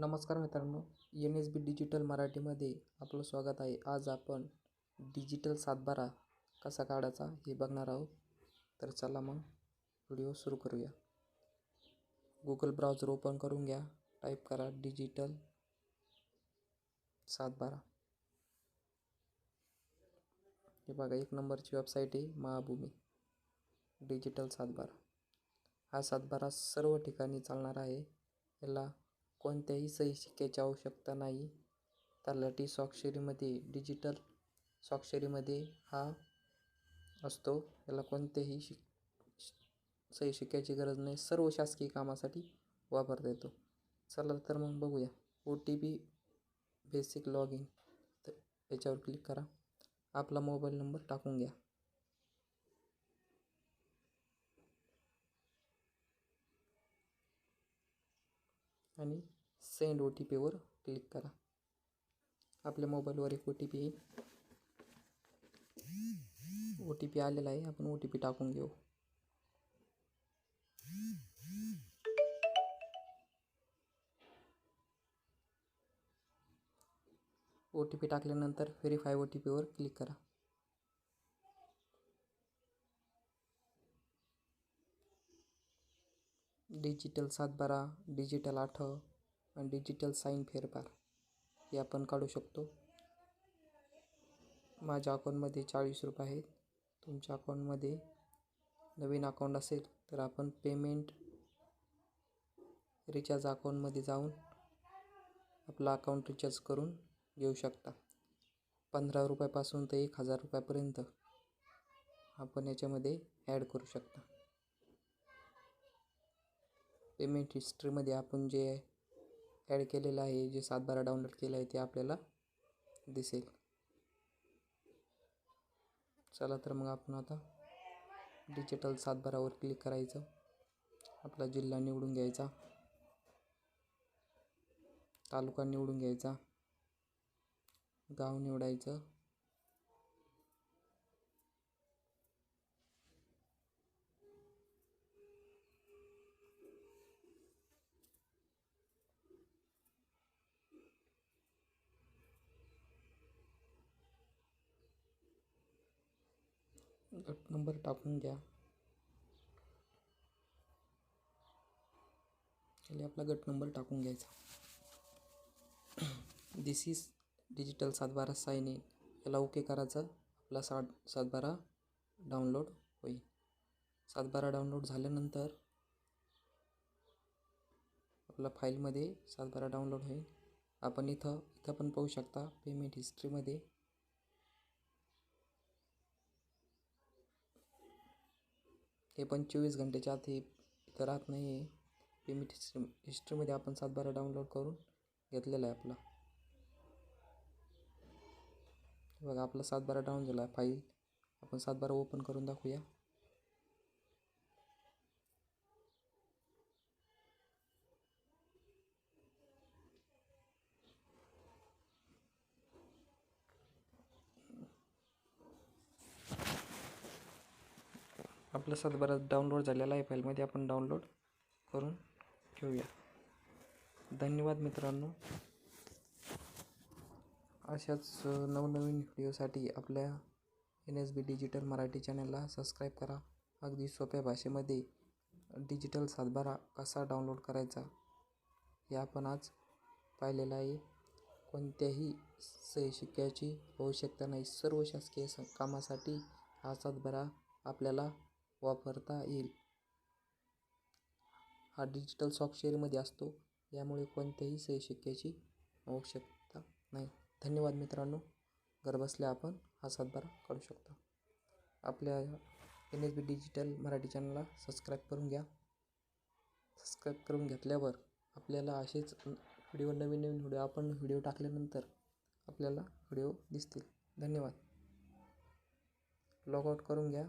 नमस्कार मित्रांनो N S B digital मराठीमध्ये आपलं स्वागत आहे. आज आपण डिजिटल सातबारा कसा काढायचा हे बघणार आहोत. तर चला मग व्हिडिओ सुरू करूया. गुगल ब्राउझर ओपन करून घ्या. टाईप करा डिजिटल सातबारा. हे बघा एक नंबरची वेबसाईट आहे महाभूमी. डिजिटल सातबारा. हा सातबारा सर्व ठिकाणी चालणार आहे. याला कोणत्याही सही शिक्क्याची आवश्यकता नाही. तलाठी स्वाक्षरीमध्ये डिजिटल स्वाक्षरीमध्ये हा असतो. याला कोणत्याही शिक सही शिक्क्याची गरज नाही. सर्व शासकीय कामासाठी वापरता येतो. चला तर मग बघूया. O T P basic log in तर याच्यावर क्लिक करा. आपला मोबाईल नंबर टाकून घ्या. आणि सेंड ओ टी पीवर क्लिक करा. आपल्या मोबाईलवर एक ओ टी पी येईल. ओ टी पी आलेला आपण ओ टी पी टाकून घेऊ. ओ टी पी टाकल्यानंतर व्हेरीफाय ओ टी पीवर क्लिक करा. डिजिटल सातबारा डिजिटल आठव आणि डिजिटल साईन फेरफार. हे आपण काढू शकतो. माझ्या अकाउंटमध्ये चाळीस रुपये आहेत. तुमच्या अकाउंटमध्ये नवीन अकाउंट असेल तर आपण पेमेंट रिचार्ज अकाउंटमध्ये जाऊन आपला अकाउंट रिचार्ज करून घेऊ शकता. पंधरा रुपयापासून ते एक हजार रुपयापर्यंत आपण याच्यामध्ये ॲड करू शकता. पेमेंट हिस्ट्रीमध्ये आपण जे ॲड केलेलं आहे जे सातबारा डाउनलोड केलं आहे ते आपल्याला दिसेल. चला तर मग आपण आता डिजिटल सातबारावर क्लिक करायचं. आपला जिल्हा निवडून घ्यायचा. तालुका निवडून घ्यायचा. गाव निवडायचं. गट नंबर टाकून घ्या खाली आपला गट नंबर टाकून घ्यायचा. दिस इज डिजिटल सातबारा साईन इन याला ओके करायचं. आपला सात सातबारा डाउनलोड होईल. सातबारा डाउनलोड झाल्यानंतर आपला फाईलमध्ये सातबारा डाउनलोड होईल. आपण इथं इथं पण पाहू शकता पेमेंट हिस्ट्रीमध्ये हे पण चोवीस घंटेच्या आत हे इथं राहत नाही आहे पेमेंट हिस्ट्री हिस्ट्रीमध्ये आपण सातबारा डाउनलोड करून घेतलेला आहे आपला. बघा आपला सातबारा डाऊन झाला. आहे फाईल आपण सातबारा ओपन करून दाखवूया. आपला सातबारा डाउनलोड झालेला आहे फाईलमध्ये आपण डाउनलोड करून घेऊया. धन्यवाद मित्रांनो. अशाच नवनवीन व्हिडिओसाठी आपल्या N S B digital Marathi चॅनलला सबस्क्राईब करा. अगदी सोप्या भाषेमध्ये डिजिटल सातबारा कसा डाउनलोड करायचा हे आपण आज पाहिलेलं आहे. कोणत्याही सही शिक्क्याची आवश्यकता नाही. सर्व शासकीय स कामासाठी हा सातबारा आपल्याला वापरता येईल. हा डिजिटल सॉफ्टवेअरमध्ये असतो यामुळे कोणत्याही सही शिक्क्याची आवश्यकता नाही. धन्यवाद मित्रांनो. घरबसल्या आपण हा सातबारा काढू शकता. आपल्या N S B digital Marathi चॅनलला सबस्क्राईब करून घ्या. सबस्क्राईब करून घेतल्यावर आपल्याला असेच व्हिडिओ नवीन नवीन व्हिडिओ आपण व्हिडिओ टाकल्यानंतर आपल्याला व्हिडिओ दिसतील. धन्यवाद. लॉगआउट करून घ्या.